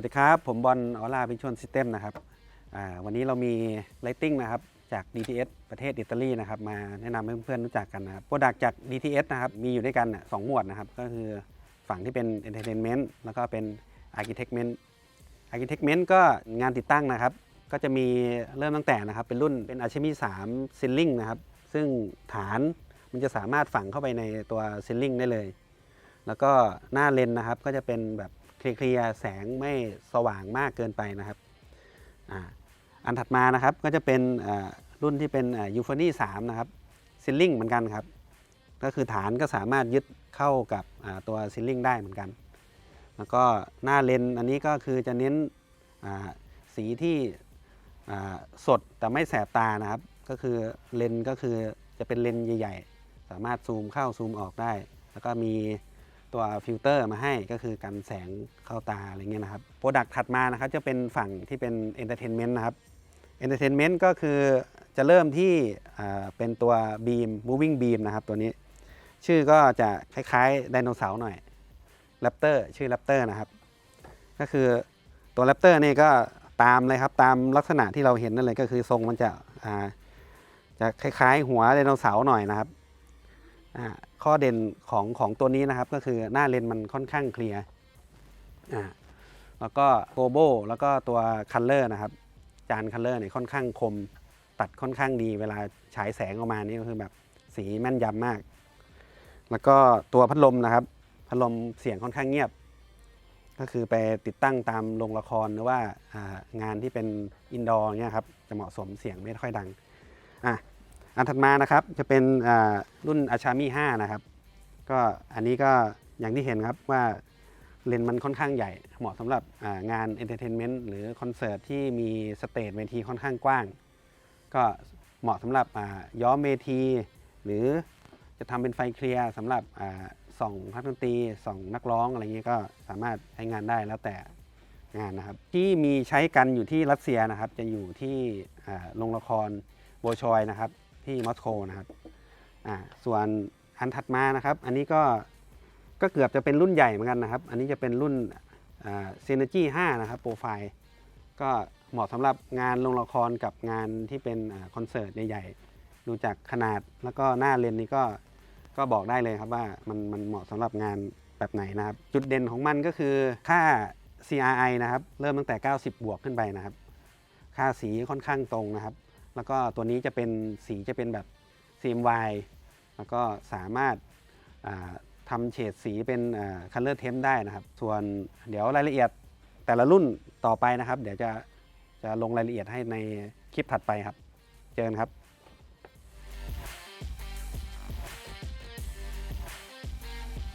วัสดีครับ ผมบอลออร่าวิชวลซิสเต็มนะครับวันนี้เรามีไลติ้งนะครับจาก DTS ประเทศอิตาลีนะครับมาแนะนำให้เพื่อนๆรู้จักกันนะครับโปรดักจาก DTS นะครับมีอยู่ด้วยกันสองหมวดนะครับก็คือฝั่งที่เป็น Entertainment แล้วก็เป็น Architectment Architectment ก็งานติดตั้งนะครับ ก็จะมีเริ่มตั้งแต่นะครับเป็นรุ่นเป็น a c h e m i 3 s e a l i n g นะครับซึ่งฐานมันจะสามารถฝังเข้าไปในตัว s e a l i n g ได้เลย แล้วก็หน้าเลนนะครับก็จะเป็นแบบ เคลียร์แสงไม่สว่างมากเกินไปนะครับออันถัดมานะครับก็จะเป็นรุ่นที่เป็นยูฟอนี่3นะครับซิลลิงเหมือนกันครับ ก็คือฐานก็สามารถยึดเข้ากับตัวซิลลิงได้เหมือนกัน แล้วก็หน้าเลนอันนี้ก็คือจะเน้นสีที่สดแต่ไม่แสบตานะครับ ก็คือเลนก็คือจะเป็นเลนใหญ่ ๆ สามารถซูมเข้าซูมออกได้ แล้วก็มี ตัวฟิลเตอร์มาให้ก็คือกันแสงเข้าตาอะไรเงี้ยนะครับโปรดักต์ถัดมานะครับจะเป็นฝั่งที่เป็นเอนเตอร์เทนเมนต์นะครับเอนเตอร์เทนเมนต์ก็คือจะเริ่มที่เป็นตัว Beam Moving Beam นะครับตัวนี้ชื่อก็จะคล้ายๆไดโนเสาร์หน่อย Raptor ชื่อ Raptor นะครับ ก็คือตัว Raptor นี่ก็ตามเลยครับตามลักษณะที่เราเห็นนั่นเลยก็คือทรงมันจะอ่าจะคล้ายๆ หัวไดโนเสาร์หน่อยนะครับ ข้อเด่นของของตัวนี้นะครับก็คือหน้าเลนมันค่อนข้างเคลียร์แล้วก็โกโบแล้วก็ตัวคัลเลอร์นะครับจานคัลเลอร์เนี่ยค่อนข้างคมตัดค่อนข้างดีเวลาฉายแสงออกมานี่ก็คือแบบสีแม่นยำมาก แล้วก็ตัวพัดลมนะครับ พัดลมเสียงค่อนข้างเงียบ ก็คือไปติดตั้งตามโรงละครหรือว่าอ่างานที่เป็นอินดอร์เนี่ยครับจะเหมาะสมเสียงไม่ค่อยดังอะ อันถัดมานะครับจะเป็นรุ่นอาชามี5นะครับ ก็อันนี้ก็อย่างที่เห็นครับว่าเลนส์มันค่อนข้างใหญ่ เหมาะสำหรับงานเอนเตอร์เทนเมนต์หรือคอนเสิร์ตที่มีสเตจเวทีค่อนข้างกว้าง ก็เหมาะสำหรับย้อมเวที หรือจะทำเป็นไฟเคลียร์สำหรับอส่องนักดนตรีส่องนักร้องอะไรเงี้ยก็สามารถใช้งานได้แล้วแต่งานนะครับ ที่มีใช้กันอยู่ที่รัสเซียนะครับ จะอยู่ที่โรงละครโบชอยนะครับ ที่มอสโกนะครับอ่าส่วนอันถัดมานะครับ อันนี้ก็ก็เกือบจะเป็นรุ่นใหญ่เหมือนกันนะครับ อันนี้จะเป็นรุ่นเซนจี5นะครับโปรไฟล์ก็เหมาะสำหรับงานโรงละครกับงานที่เป็นคอนเสิร์ตใหญ่ๆดูจากขนาดแล้วก็หน้าเลนนี้ก็ก็บอกได้เลยครับว่ามันมันเหมาะสำหรับงานแบบไหนนะครับ จุดเด่นของมันก็คือค่า CRI นะครับ เริ่มตั้งแต่ 90 บวกขึ้นไปนะครับ ค่าสีค่อนข้างตรงนะครับ แล้วก็ตัวนี้จะเป็นสีจะเป็นแบบ CMY แล้วก็สามารถาทำเฉดสีเป็นคัลเลอร์เทมได้นะครับ ส่วนเดี๋ยวรายละเอียดแต่ละรุ่นต่อไปนะครับ เดี๋ยวจะจะลงรายละเอียดให้ในคลิปถัดไปครับ เจอกันครับ